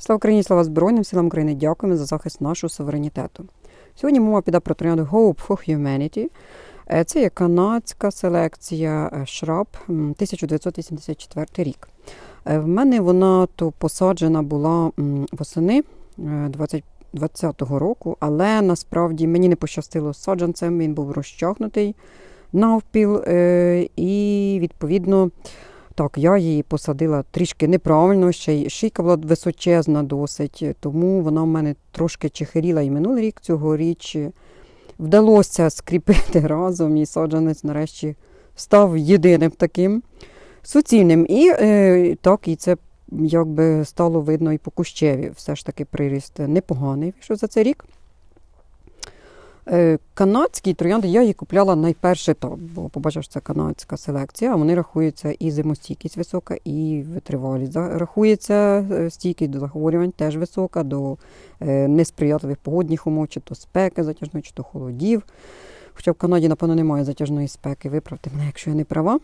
Слава Україні, слава Збройним силам України. Дякуємо за захист нашого суверенітету. Сьогодні мова піде про троянду Hope for Humanity. Е, Це є канадська селекція е, м, 1984 рік. Е, В мене вона то посаджена була восени е, 20 2020 року, але насправді мені не пощастило з саджанцем, він був розчахнутий навпіл, і відповідно. Так, я її посадила трішки неправильно, ще й шийка була височезна досить, тому вона в мене трошки чехиріла і минулий рік цьогоріч вдалося скріпити разом, і саджанець нарешті став єдиним таким суцільним. І е, так, і це якби стало видно і по кущеві. Все ж таки приріст непоганий вийшов за цей рік. Е, Канадські троянди я її купляла найперше так, бо побачив, що це канадська селекція, вони рахуються і зимостійкість висока, і витривалість. Рахується е, стійкість до захворювань теж висока, до е, несприятливих погодних умов, чи то спеки затяжної, чи то холодів. Хоча в Канаді, напевно, немає затяжної спеки, виправте мене, якщо я не права.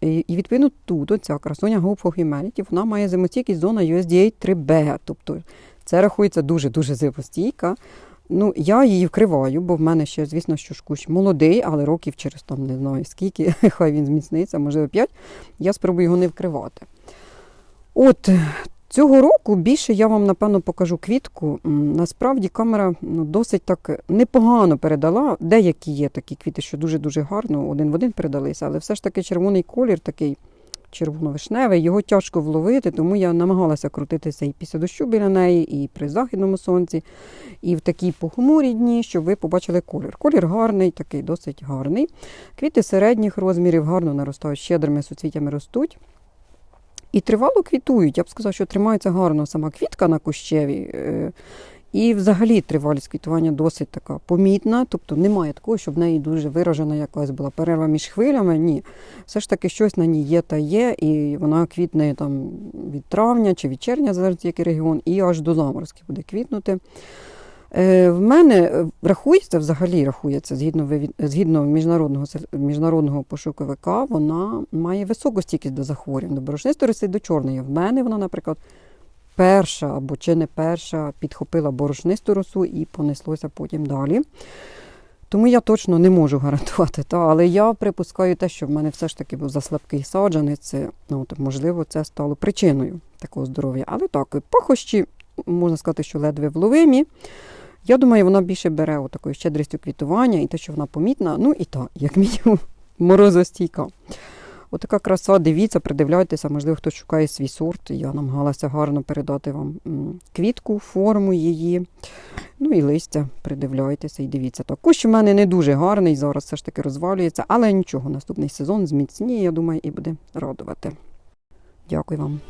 І відповідно тут оця красуня Hope for вона має зимостійкість зона USDA 3B. Тобто це рахується дуже-дуже зимостійка. Ну, я її вкриваю, бо в мене ще, звісно, що ж кущ молодий, але років через там не знаю скільки, хай він зміцниться, можливо, 5, я спробую його не вкривати. От цього року більше я вам, напевно, покажу квітку. Насправді камера ну, досить так непогано передала. Деякі є такі квіти, що дуже-дуже гарно один в один передалися, але все ж таки червоний колір такий червоно-вишневий, його тяжко вловити, тому я намагалася крутитися і після дощу біля неї, і при західному сонці, і в такій похмурі дні, щоб ви побачили колір. Колір гарний, такий досить гарний. Квіти середніх розмірів гарно наростають, щедрими суцвіттями ростуть. І тривало квітують. Я б сказала, що тримається гарно сама квітка на кущеві. І взагалі тривалість квітування досить така помітна, тобто немає такого, щоб в неї дуже виражена якась була перерва між хвилями. Ні. Все ж таки щось на ній є та є, і вона квітне там від травня чи від червня, залежить який регіон, і аж до заморозки буде квітнути. Е, В мене е, рахується, взагалі рахується, згідно, згідно міжнародного, міжнародного пошуковика, вона має високу стійкість до захворювань, до борошнистої до чорної. В мене вона, наприклад, перша або чи не перша підхопила борошнисту росу і понеслося потім далі. Тому я точно не можу гарантувати. Та, але я припускаю те, що в мене все ж таки був заслабкий саджанець. Ну, можливо, це стало причиною такого здоров'я. Але так, пахощі, можна сказати, що ледве вловимі. Я думаю, вона більше бере такою щедрістю квітування і те, що вона помітна, ну і та, як мінімум, морозостійка. Отака краса, дивіться, придивляйтеся, можливо, хтось шукає свій сорт. Я намагалася гарно передати вам квітку, форму її. Ну і листя, придивляйтеся і дивіться. Так, кущ у мене не дуже гарний, зараз все ж таки розвалюється, але нічого, наступний сезон зміцніє, я думаю, і буде радувати. Дякую вам.